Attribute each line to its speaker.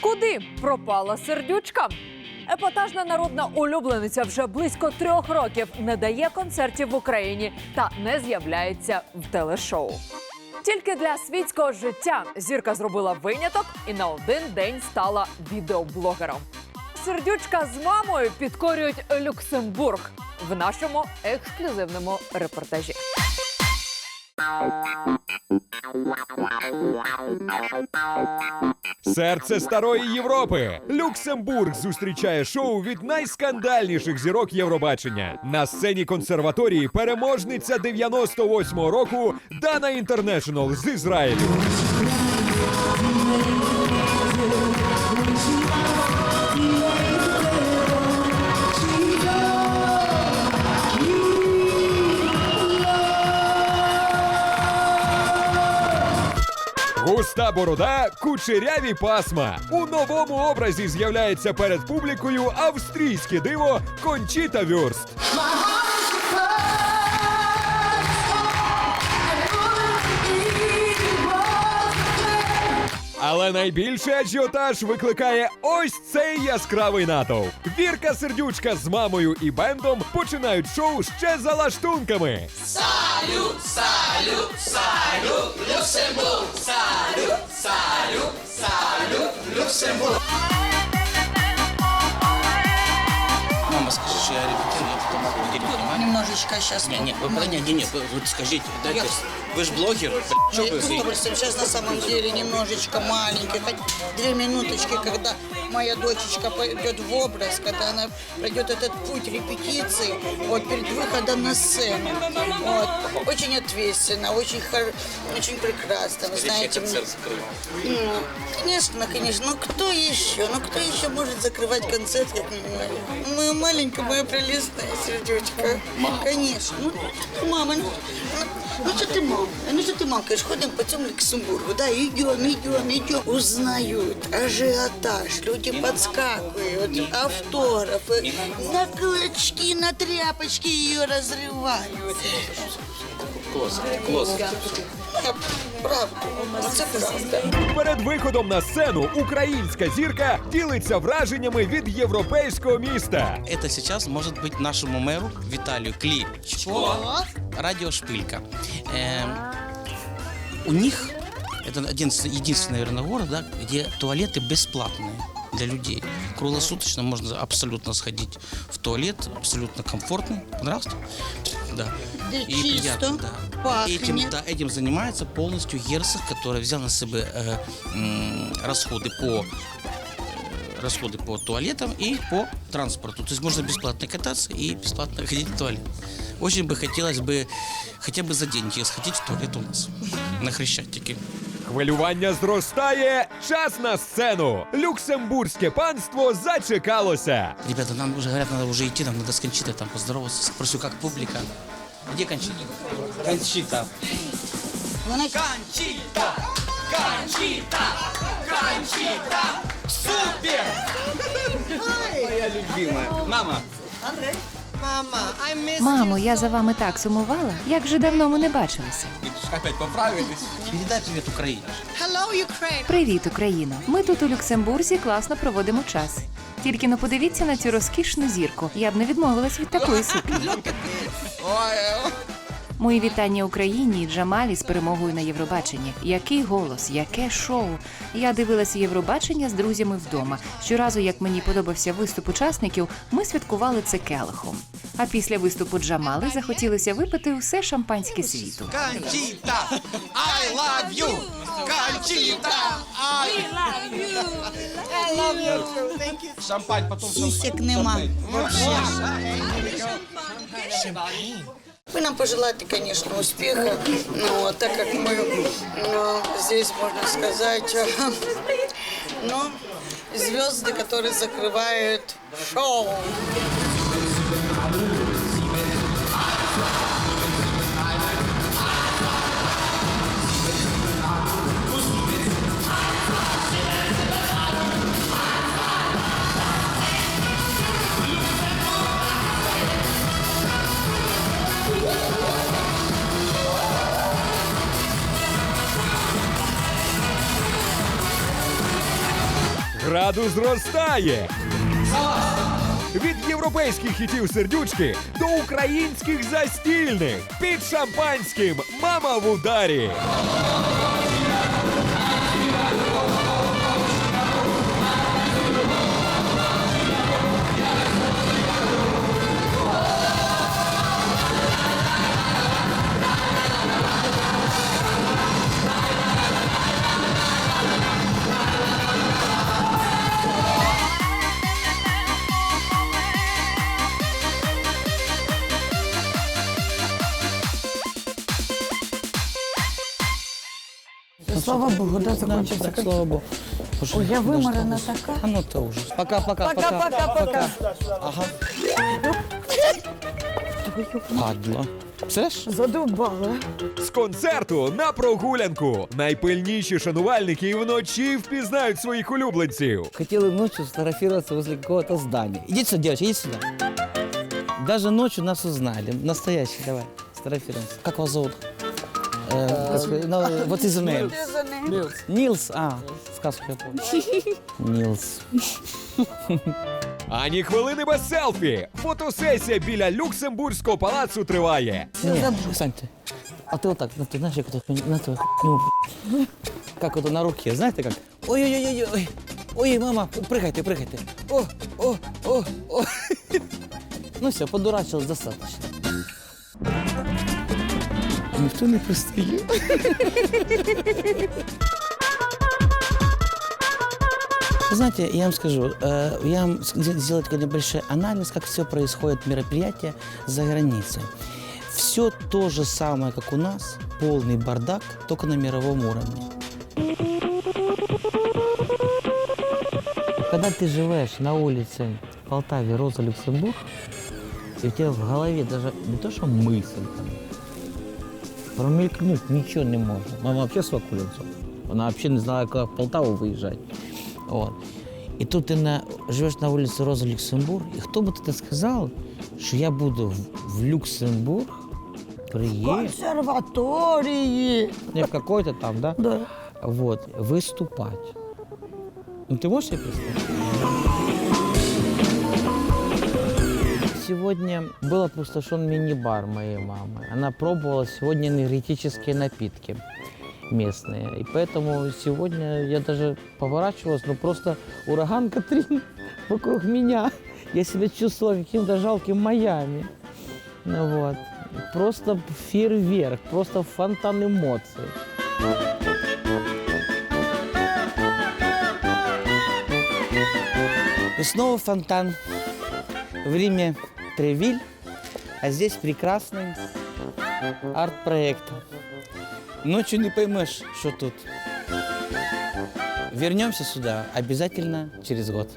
Speaker 1: Куди пропала сердючка? Епатажна народна улюблениця вже близько трьох років не дає концертів в Україні та не з'являється в телешоу. Тільки для світського життя зірка зробила виняток і на один день стала відеоблогером. Сердючка з мамою підкорюють Люксембург в нашому ексклюзивному репортажі.
Speaker 2: Серце старої Європи. Люксембург зустрічає шоу від найскандальніших зірок Євробачення. На сцені консерваторії переможниця 98-го року Дана Інтернешнл з Ізраїлю. Борода, кучеряві пасма. У новому образі з'являється перед публікою австрійське диво Кончіта Вюрст. Але найбільший ажіотаж викликає ось цей яскравий натовп. Вірка сердючка з мамою і бендом починають шоу ще за лаштунками.
Speaker 3: Мама, скажи, что я репетирую, я.
Speaker 4: Немножечко сейчас.
Speaker 3: Нет, нет, вы, нет, нет, нет, вы, вот скажите, дайте, вы же блогер, что вы.
Speaker 4: Сейчас на самом деле немножечко маленький, хоть две минуточки, когда моя дочечка пойдет в образ, когда она пройдет этот путь репетиции, вот перед выходом на сцену. Вот. Очень ответственно, очень, хор- очень прекрасно. Вы знаете,
Speaker 3: закрыл.
Speaker 4: ну, конечно, конечно. Ну кто еще? Ну кто еще может закрывать концерт, как? Моя маленькая, моя прелестная сердечко. Конечно. Ну, мама, ну, ну, ну что ты, мам? Ну что ты, мам, конечно, ходим по цьому Люксембургу, да, идем, идем, идем. Узнают, ажиотаж, люди подскакивают, автографы, на клочки, на тряпочки ее разрывают.
Speaker 3: Класс, класс.
Speaker 4: Я, правда, ну, це правда.
Speaker 2: Перед виходом на сцену українська зірка ділиться враженнями від європейського міста.
Speaker 3: Это сейчас может быть нашему мэру Виталию Кличко, радио «Шпилька». Эм, у них, это один, единственный, наверное, город, да, где туалеты бесплатные для людей. Круглосуточно можно абсолютно сходить в туалет, абсолютно комфортный. Понравилось? Да.
Speaker 4: Да чисто, пахнет.
Speaker 3: Этим, да, этим занимается полностью Герцог, который взял на себя э, м, расходы по э, расходы по туалетам и по транспорту. То есть можно бесплатно кататься и бесплатно ходить в туалет. Очень бы хотелось бы хотя бы за деньги сходить в туалет у нас на Хрещатике.
Speaker 2: Хвилювання зростає. Час на сцену. Люксембурзьке панство зачекалося.
Speaker 3: Ребята, нам уже говорят, надо уже идти, нам надо с Кончитой там поздороваться. Спросю, как публика. Где Кончита? Кончита.
Speaker 4: Вона
Speaker 3: Кончита! Кончита! Кончита! Супер! Моя любимая. Мама,
Speaker 5: Мамо, я за вами так сумувала. Як же давно ми не бачилися.
Speaker 3: опять поправились. Передай привіт Україні.
Speaker 5: Привіт, Україно! Ми тут у Люксембурзі класно проводимо час. Тільки не подивіться на цю розкішну зірку. Я б не відмовилась від такої сукні. Мої вітання Україні і Джамалі з перемогою на Євробаченні. Який голос, яке шоу! Я дивилася Євробачення з друзями вдома. Щоразу, як мені подобався виступ учасників, ми святкували це келихом. А після виступу Джамали захотілося випити усе шампанське світу.
Speaker 3: Кончита! I love you! Кончита! I Шампань, потом
Speaker 4: сісек нема. Вообще. Вы нам пожелаете, конечно, успеха, но так как мы ну, здесь, можно сказать, ну, звезды, которые закрывают шоу.
Speaker 2: Градус зростає. Від європейських хітів сердючки до українських застільних під шампанським Мама в ударі.
Speaker 4: Слава Богу, да, закончился.
Speaker 6: Так, слава богу.
Speaker 4: Ой, я выморана такая.
Speaker 6: А ну то ужас. Пока-пока.
Speaker 4: Пока-пока-пока.
Speaker 6: Ага. Падла. Представляєш?
Speaker 4: Задолбала.
Speaker 2: З концерту на прогулянку. Найпильніші шанувальники і вночі впізнають своїх улюбленців.
Speaker 3: Хотела ночью сфотографироваться возле какого-то здания. Идите сюда, девочка, идите сюда. Даже ночью нас узнали. Настоящий, давай, сфотографируемся. Как вас зовут? Э, господи, ну, what is your name? Нилс. А, сказку я помню. Нилс.
Speaker 2: Ані хвилини без селфі. Фотосесія біля Люксембурзького палацу триває.
Speaker 3: Нет, Сань, ты. А ты вот так, ну, ты знаешь, как это, на эту хуйню, как это на руке, знаете как? Ой-ой-ой-ой, ой, мама, прыгайте, прыгайте. О, о, о, о. Ну все, подурачилась достаточно. Никто не пристає. Знаете, я вам скажу, э, я вам с- сделаю такой небольшой анализ, как все происходит мероприятие за границей. Все то же самое, как у нас, полный бардак, только на мировом уровне. Когда ты живешь на улице в Полтаве Роза Люксембург, и у тебя в голове даже не то, что мысль, там, промелькнуть ничего не может. Мама вообще с Вакулинцем. Она вообще не знала, как в Полтаву выезжать. Вот. И тут ты на, живешь на улице Роза Люксембург, и кто бы ты сказал, что я буду в, в Люксембург приехать,
Speaker 4: Консерватории.
Speaker 3: не в какой-то там, да?
Speaker 4: Да.
Speaker 3: Вот, выступать. Ну, ты можешь себе представить? Сегодня был опустошен мини-бар моей мамы. Она пробовала сегодня энергетические напитки местные. И поэтому сегодня я даже поворачивалась, но просто ураган Катрин вокруг меня. Я себя чувствовала каким-то жалким Майами. Ну вот. Просто фейерверк, просто фонтан эмоций. И снова фонтан. В Риме Тревиль, а здесь прекрасный арт-проект. Ночью не поймешь, что тут. Вернемся сюда обязательно через год.